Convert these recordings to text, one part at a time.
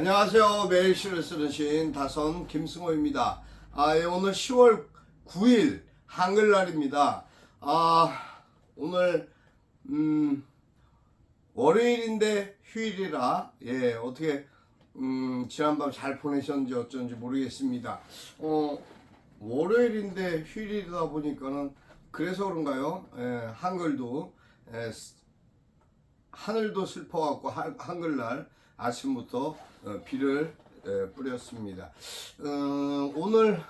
안녕하세요. 매일 시를 쓰는 시인 다선 김승호입니다. 아, 예, 오늘 10월 9일 한글날입니다. 아, 오늘 음, 월요일인데 휴일이라 예, 어떻게 음, 지난밤 잘 보내셨는지 어쩐지 모르겠습니다. 어, 월요일인데 휴일이다 보니까는 그래서 그런가요? 예, 한글도 예, 하늘도 슬퍼갖고 한- 한글날 아침부터 어, 비를 에, 뿌렸습니다. 어, 오늘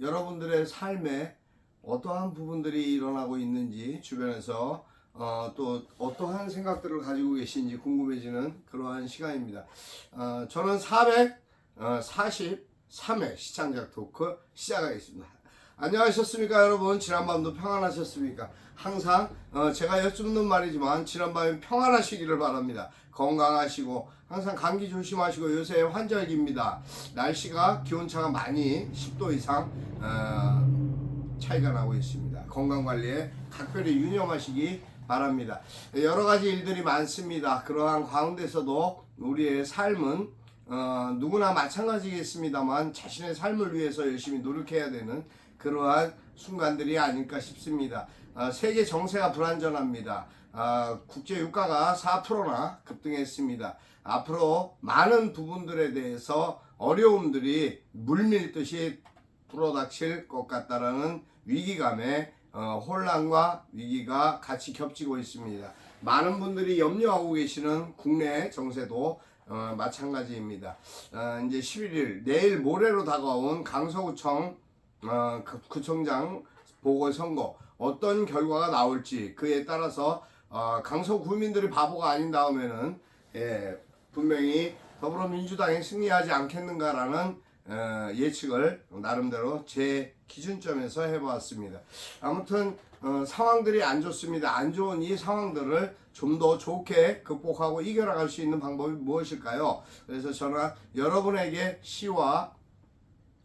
여러분들의 삶에 어떠한 부분들이 일어나고 있는지 주변에서 어, 또 어떠한 생각들을 가지고 계신지 궁금해지는 그러한 시간입니다. 어, 저는 443회 시청자 토크 시작하겠습니다. 안녕하셨습니까 여러분? 지난밤도 평안하셨습니까? 항상 어, 제가 여쭙는 말이지만 지난밤에 평안하시기를 바랍니다. 건강하시고 항상 감기 조심하시고 요새 환절기입니다. 날씨가 기온차가 많이 10도 이상 어, 차이가 나고 있습니다. 건강관리에 각별히 유념하시기 바랍니다. 여러 가지 일들이 많습니다. 그러한 가운데서도 우리의 삶은 어, 누구나 마찬가지겠습니다만 자신의 삶을 위해서 열심히 노력해야 되는 그러한 순간들이 아닐까 싶습니다. 어, 세계 정세가 불안전합니다. 어, 국제 유가가 4%나 급등했습니다. 앞으로 많은 부분들에 대해서 어려움들이 물밀듯이 불어닥칠 것 같다라는 위기감에 어, 혼란과 위기가 같이 겹치고 있습니다. 많은 분들이 염려하고 계시는 국내 정세도 어, 마찬가지입니다. 어, 이제 11일 내일 모레로 다가온 강서구청 어, 그 구청장 보궐선거 어떤 결과가 나올지 그에 따라서 어, 강서 구민들이 바보가 아닌 다음에는 예, 분명히 더불어민주당이 승리하지 않겠는가라는 어, 예측을 나름대로 제 기준점에서 해보았습니다. 아무튼 어, 상황들이 안 좋습니다. 안 좋은 이 상황들을 좀 더 좋게 극복하고 이겨나갈 수 있는 방법이 무엇일까요? 그래서 저는 여러분에게 시와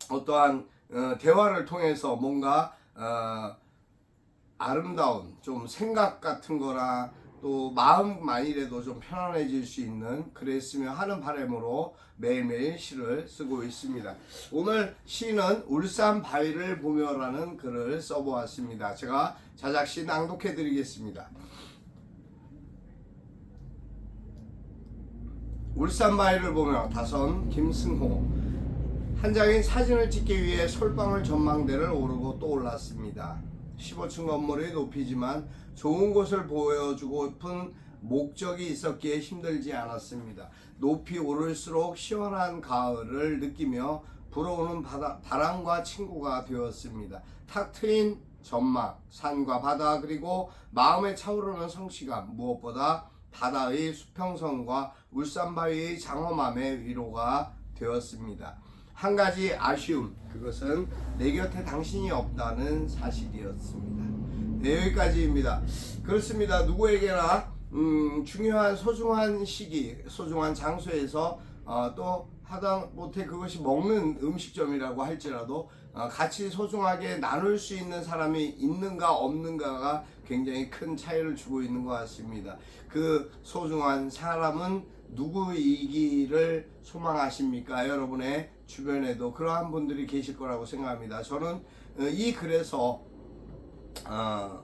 어떠한 어, 대화를 통해서 뭔가 어, 아름다운 좀 생각 같은 거나 또 마음만이라도 좀 편안해질 수 있는 그랬으면 하는 바람으로 매일매일 시를 쓰고 있습니다. 오늘 시는 울산 바위를 보며라는 글을 써보았습니다. 제가 자작시 낭독해 드리겠습니다. 울산 바위를 보며 다선 김승호 한 장의 사진을 찍기 위해 솔방울 전망대를 오르고 또 올랐습니다. 15층 건물이 높이지만 좋은 곳을 보여주고픈 목적이 있었기에 힘들지 않았습니다. 높이 오를수록 시원한 가을을 느끼며 불어오는 바다, 바람과 친구가 되었습니다. 탁 트인 전망, 산과 바다 그리고 마음에 차오르는 성취감 무엇보다 바다의 수평선과 울산바위의 장엄함의 위로가 되었습니다. 한 가지 아쉬움 그것은 내 곁에 당신이 없다는 사실이었습니다. 네, 여기까지입니다. 그렇습니다. 누구에게나 음, 중요한 소중한 시기, 소중한 장소에서 어, 또 하다 못해 그것이 먹는 음식점이라고 할지라도 어, 같이 소중하게 나눌 수 있는 사람이 있는가 없는가가 굉장히 큰 차이를 주고 있는 것 같습니다. 그 소중한 사람은 누구이기를 소망하십니까? 여러분의 주변에도 그러한 분들이 계실 거라고 생각합니다. 저는 어, 이 글에서 어,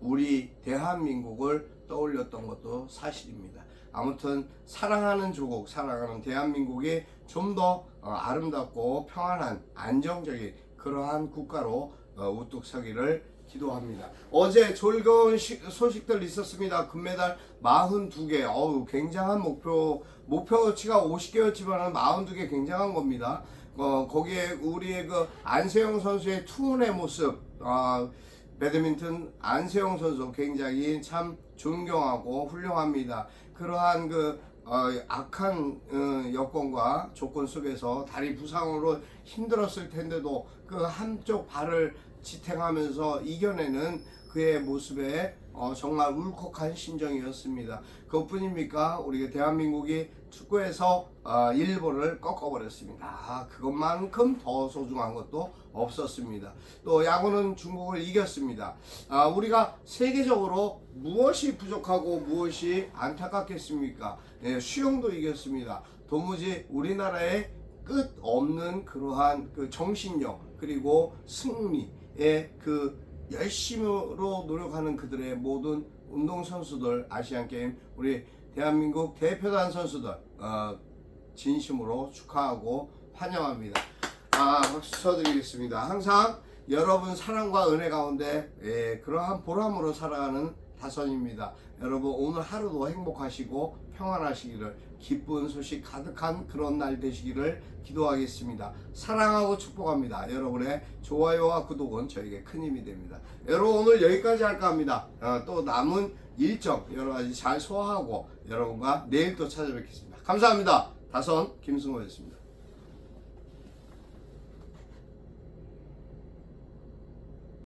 우리 대한민국을 떠올렸던 것도 사실입니다. 아무튼 사랑하는 조국, 사랑하는 대한민국이 좀 더 아름답고 평안한 안정적인 그러한 국가로 어, 우뚝 서기를 기도합니다. 어제 즐거운 시- 소식들 있었습니다. 금메달 42개. 어우, 굉장한 목표, 목표치가 50개였지만 42개 굉장한 겁니다. 어, 거기에 우리의 그 안세영 선수의 투혼의 모습, 아, 배드민턴 안세영 선수 굉장히 참 존경하고 훌륭합니다. 그러한 그 어, 악한 어, 여건과 조건 속에서 다리 부상으로 힘들었을 텐데도 그 한쪽 발을 지탱하면서 이겨내는 그의 모습에 어, 정말 울컥한 심정이었습니다. 그것뿐입니까? 우리 대한민국이 축구에서 어, 일본을 꺾어버렸습니다. 아, 그것만큼 더 소중한 것도 없었습니다. 또 야구는 중국을 이겼습니다. 아, 우리가 세계적으로 무엇이 부족하고 무엇이 안타깝겠습니까? 예, 수영도 이겼습니다. 도무지 우리나라의 끝 없는 그러한 그 정신력 그리고 승리의 그 열심으로 노력하는 그들의 모든 운동 선수들 아시안 게임 우리 대한민국 대표단 선수들 어, 진심으로 축하하고 환영합니다. 아 박수 쳐드리겠습니다. 항상 여러분 사랑과 은혜 가운데 예, 그러한 보람으로 살아가는 다선입니다. 여러분 오늘 하루도 행복하시고 평안하시기를 기쁜 소식 가득한 그런 날 되시기를 기도하겠습니다. 사랑하고 축복합니다. 여러분의 좋아요와 구독은 저에게 큰 힘이 됩니다. 여러분 오늘 여기까지 할까 합니다. 어, 또 남은 일정 여러 가지 잘 소화하고 여러분과 내일 또 찾아뵙겠습니다. 감사합니다. 다선 김승호였습니다.